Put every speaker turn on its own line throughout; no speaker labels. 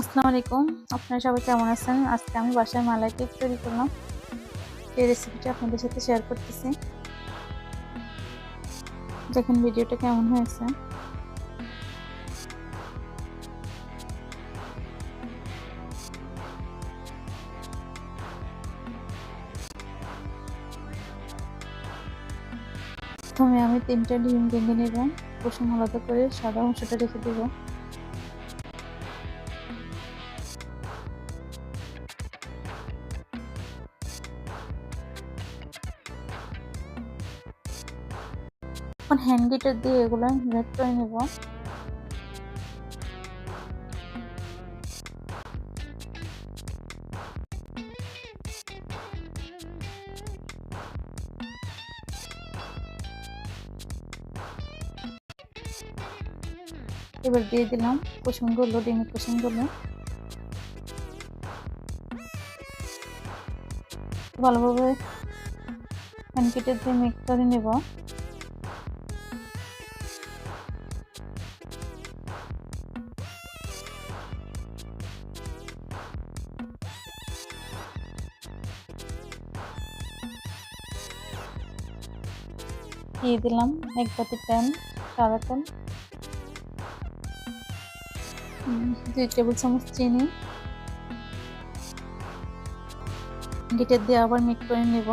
আসসালামু আলাইকুম। আপনারা সবাই কেমন আছেন? আজকে আমি বাসায় মালাই কেক তৈরি করলাম। এই রেসিপিটা আপনাদের সাথে শেয়ার করতেছি। দেখেন ভিডিওটা কেমন হয়েছে। প্রথমে আমি তিনটা ডিম ভেঙে নেব। কুসুম আলাদা করে সাদা অংশটা রেখে দেবো। এখন হ্যান্ড দিয়ে এগুলো গ্রেড করে নেব। এবার দিয়ে দিলাম কুসুমগুলো, ডিমের কুসুমগুলো। ভালোভাবে হ্যান্ড দিয়ে মিক্স করে নেব। দিয়ে দিলাম এক বাটি প্যান, সাদা তেল। দুই টেবিল চামচ চিনি। গিটার দিয়ে আবার মিক্স করে নেব।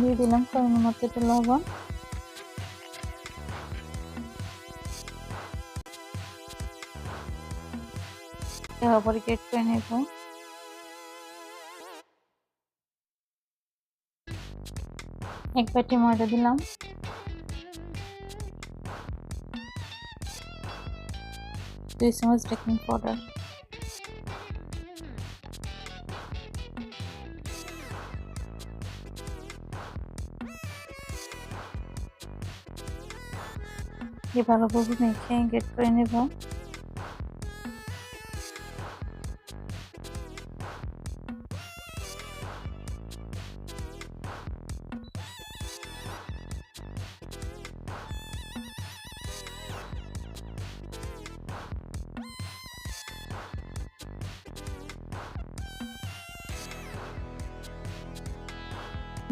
দিয়ে দিলাম পরিমাণ মতো একটু লবণ। আবার কেক করে নেব। এক বাটি ময়দা দিলাম। দুই চামচ বেকিং পাউডার। দিয়ে ভালোভাবে মেখে গেট করে নেব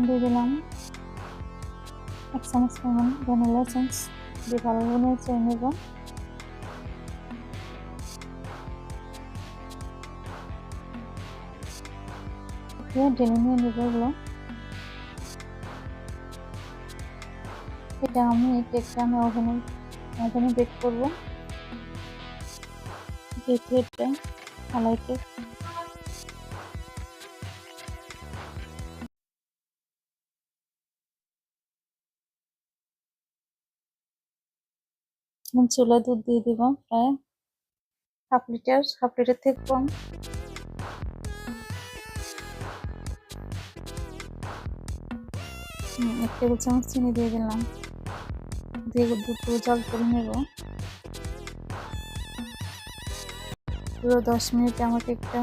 দিয়ে দিলাম এক চামচ পরিমাণ ভ্যানিলা এসেন্স দিয়ে ভালোভাবে নেড়ে নেব ঢেলে নিয়ে নেব এগুলো। এটা আমি কেকটা আমি ওভেনে ওভেনে বেক করব। যেহেতু এটা মালাই কেক। চুলায় দুধ দিয়ে দিব প্রায়। হাফ লিটার হাফ লিটার থেকে কম। এক টেবিল চামচ চিনি দিয়ে দিলাম। দিয়ে দুধ জল করে নেব। পুরো দশ মিনিটে আমার কেকটা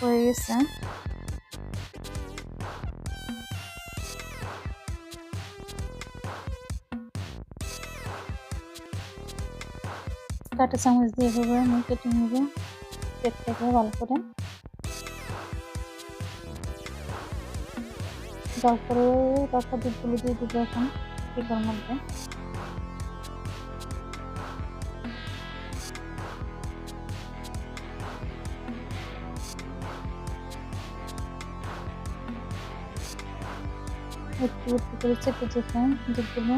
হয়ে গেছে। কাটা চামচ দিয়ে এভাবে আমি কেটে নেব। কেকটাকে ভালো করে। তারপরে রাখা দুধগুলো দিয়ে দেবো এখন কেকের মধ্যে। একটু একটু করে চেপে চেপে দুধগুলো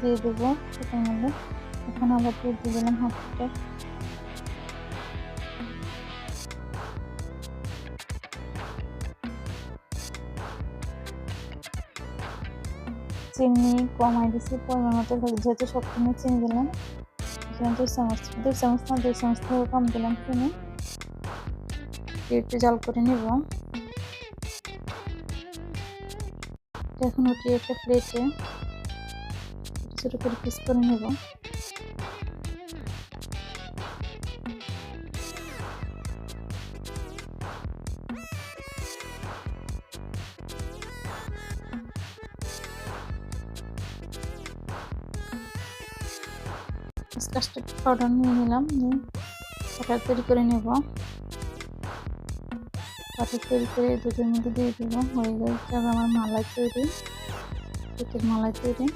দিয়ে দেবো কেকের মধ্যে। এখন আবার দুধ দিয়ে দিলাম হাফ লিটার চিনি কমাই দিচ্ছি পরিমাণ মতো যেহেতু সবসময় চিনি দিলাম, এখানে দুই চামচ দুই চামচ না, দুই চামচ থেকে কম দিলাম চিনি। একটু জল করে নেব। এখন উঠিয়ে একটা প্লেটে ছোট করে পিস করে নেব। কাস্টার্ড পাউডার নিয়ে নিলাম, নিয়ে তৈরি করে নেব। বাটার তৈরি করে দুধের মধ্যে দিয়ে দেবো হয়ে গেছে আমার মালাই তৈরি কেকের মালাই তৈরি।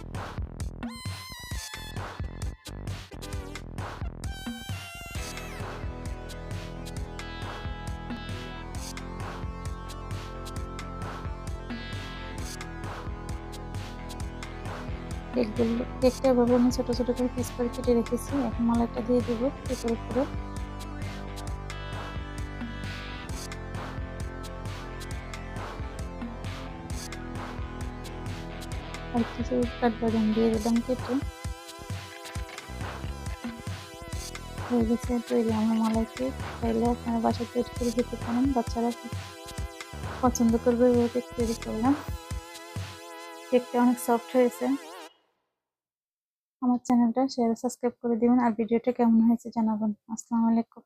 কেকগুলো কেকটা এভাবে আমি ছোটো ছোটো করে পিস করে কেটে রেখেছি। এখন মালাইটা দিয়ে দেবো কেকের উপরে আর কিছু কাঠবাদাম দিয়ে দিলাম কেটে হয়ে গেছে, তৈরি আমার মালাই কেক চাইলে আপনারা বাসায় তৈরি করে দিতে পারেন, বাচ্চারা পছন্দ করবে এভাবে কেক তৈরি করলাম। কেকটা অনেক সফট হয়েছে। আমার চ্যানেলটা শেয়ার সাবস্ক্রাইব করে দিবেন। আর ভিডিওটা কেমন হয়েছে জানাবেন। আসসালামু আলাইকুম।